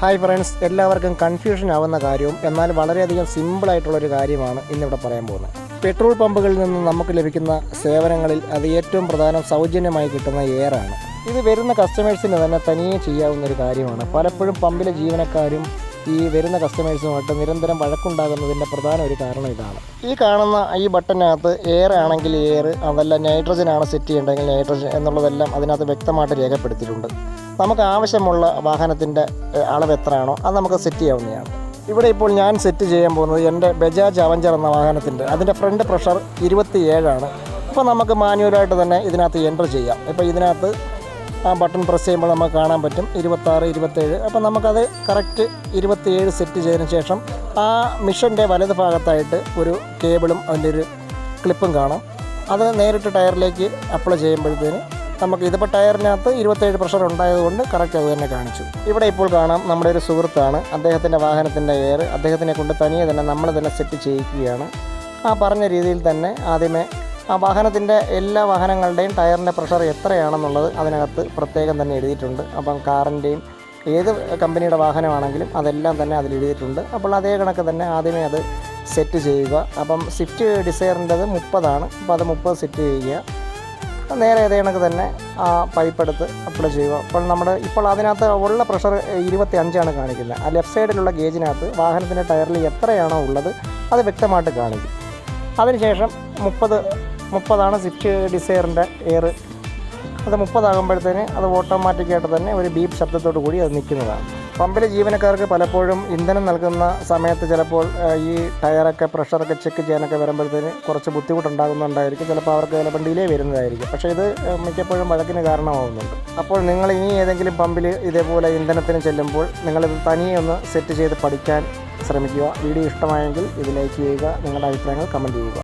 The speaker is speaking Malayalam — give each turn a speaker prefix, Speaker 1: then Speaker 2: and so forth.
Speaker 1: ഹായ് ഫ്രണ്ട്സ് എല്ലാവർക്കും കൺഫ്യൂഷൻ ആവുന്ന കാര്യവും എന്നാൽ വളരെയധികം സിമ്പിളായിട്ടുള്ളൊരു കാര്യമാണ് ഇന്നിവിടെ പറയാൻ പോകുന്നത്. പെട്രോൾ പമ്പുകളിൽ നിന്ന് നമുക്ക് ലഭിക്കുന്ന സേവനങ്ങളിൽ അത് ഏറ്റവും പ്രധാനം സൗജന്യമായി കിട്ടുന്ന എയറാണ് ഇത് വരുന്ന കസ്റ്റമേഴ്സിന് തന്നെ തനിയെ ചെയ്യാവുന്ന ഒരു കാര്യമാണ്. പലപ്പോഴും പമ്പിലെ ജീവനക്കാരും ഈ വരുന്ന കസ്റ്റമേഴ്സുമായിട്ട് നിരന്തരം വഴക്കുണ്ടാകുന്നതിന്റെ പ്രധാന ഒരു കാരണം ഇതാണ്. ഈ കാണുന്ന ഈ ബട്ടനകത്ത് എയർ ആണെങ്കിൽ എയർ അതല്ല നൈട്രജൻ ആണ് സെറ്റ് ചെയ്യേണ്ടതെങ്കിൽ നൈട്രജൻ എന്നുള്ളതെല്ലാം അതിനകത്ത് വ്യക്തമായിട്ട് രേഖപ്പെടുത്തിയിട്ടുണ്ട്. നമുക്ക് ആവശ്യമുള്ള വാഹനത്തിന്റെ അളവ് എത്രയാണോ അത് നമുക്ക് സെറ്റ് ചെയ്യാവുന്നതാണ്. ഇവിടെ ഇപ്പോൾ ഞാൻ സെറ്റ് ചെയ്യാൻ പോകുന്നത് എന്റെ ബജാജ് അവഞ്ചർ എന്ന വാഹനത്തിന്റെ അതിന്റെ ഫ്രണ്ട് പ്രഷർ ഇരുപത്തി ഏഴാണ് അപ്പോൾ നമുക്ക് മാനുവലായിട്ട് തന്നെ ഇതിനകത്ത് എന്റർ ചെയ്യാം. ഇപ്പോൾ ഇതിനകത്ത് ആ ബട്ടൺ പ്രസ് ചെയ്യുമ്പോൾ നമുക്ക് കാണാൻ പറ്റും ഇരുപത്താറ് ഇരുപത്തേഴ്. അപ്പോൾ നമുക്കത് കറക്റ്റ് ഇരുപത്തിയേഴ് സെറ്റ് ചെയ്തതിന് ശേഷം ആ മിഷന്റെ വലത് ഭാഗത്തായിട്ട് ഒരു കേബിളും അതിന്റെ ഒരു ക്ലിപ്പും കാണാം. അത് നേരിട്ട് ടയറിലേക്ക് അപ്ലൈ ചെയ്യുമ്പോഴത്തേന് നമുക്ക് ഇതിപ്പോൾ ടയറിനകത്ത് ഇരുപത്തേഴ് പ്രഷർ ഉണ്ടായതുകൊണ്ട് കറക്റ്റ് അത് തന്നെ കാണിച്ചു. ഇവിടെ ഇപ്പോൾ കാണാം നമ്മുടെ ഒരു സുഹൃത്താണ്. അദ്ദേഹത്തിന്റെ വാഹനത്തിന്റെ എയർ അദ്ദേഹത്തിനെ കൊണ്ട് തനിയെ തന്നെ നമ്മൾ തന്നെ സെറ്റ് ചെയ്യിക്കുകയാണ്. ആ പറഞ്ഞ രീതിയിൽ തന്നെ ആദ്യമേ ആ വാഹനത്തിന്റെ എല്ലാ വാഹനങ്ങളുടെയും ടയറിന്റെ പ്രഷർ എത്രയാണെന്നുള്ളത് അതിനകത്ത് പ്രത്യേകം തന്നെ എഴുതിയിട്ടുണ്ട്. അപ്പം കാറിന്റെയും ഏത് കമ്പനിയുടെ വാഹനമാണെങ്കിലും അതെല്ലാം തന്നെ അതിൽ എഴുതിയിട്ടുണ്ട്. അപ്പോൾ അതേ കണക്ക് തന്നെ ആദ്യമേ അത് സെറ്റ് ചെയ്യുക. അപ്പം സ്വിഫ്റ്റ് ഡിസയറിന്റെത് മുപ്പതാണ്. അപ്പോൾ അത് മുപ്പത് സെറ്റ് ചെയ്യുക. നേരെ അതേ കണക്ക് തന്നെ ആ പൈപ്പ് എടുത്ത് അപ്ലൈ ചെയ്യുക. അപ്പോൾ നമ്മുടെ ഇപ്പോൾ അതിനകത്ത് ഉള്ള പ്രഷർ ഇരുപത്തി അഞ്ചാണ് കാണിക്കുന്നത്. ആ ലെഫ്റ്റ് സൈഡിലുള്ള ഗേജിനകത്ത് വാഹനത്തിന്റെ ടയറിൽ എത്രയാണോ ഉള്ളത് അത് വ്യക്തമായിട്ട് കാണിക്കും. അതിനുശേഷം മുപ്പത് മുപ്പതാണ് സ്വിഫ്റ്റ് ഡിസയറിന്റെ എയർ അത് മുപ്പതാകുമ്പോഴത്തേന് അത് ഓട്ടോമാറ്റിക്കായിട്ട് തന്നെ ഒരു ബീപ്പ് ശബ്ദത്തോടു കൂടി അത് നിൽക്കുന്നതാണ്. പമ്പിലെ ജീവനക്കാർക്ക് പലപ്പോഴും ഇന്ധനം നൽകുന്ന സമയത്ത് ചിലപ്പോൾ ഈ ടയറൊക്കെ പ്രഷറൊക്കെ ചെക്ക് ചെയ്യാനൊക്കെ വരുമ്പോഴത്തേന് കുറച്ച് ബുദ്ധിമുട്ടുണ്ടാകുന്നുണ്ടായിരിക്കും. ചിലപ്പോൾ അവർക്ക് ചിലപ്പോൾ ഡിലേ വരുന്നതായിരിക്കും. പക്ഷേ ഇത് മിക്കപ്പോഴും വഴക്കിന് കാരണമാകുന്നുണ്ട് അപ്പോൾ നിങ്ങൾ ഇനി ഏതെങ്കിലും പമ്പിൽ ഇതേപോലെ ഇന്ധനത്തിന് ചെല്ലുമ്പോൾ നിങ്ങളിത് തനിയെ ഒന്ന് സെറ്റ് ചെയ്ത് പഠിക്കാൻ ശ്രമിക്കുക. വീഡിയോ ഇഷ്ടമായെങ്കിൽ ഇത് ലൈക്ക് ചെയ്യുക നിങ്ങളുടെ അഭിപ്രായങ്ങൾ കമന്റ് ചെയ്യുക.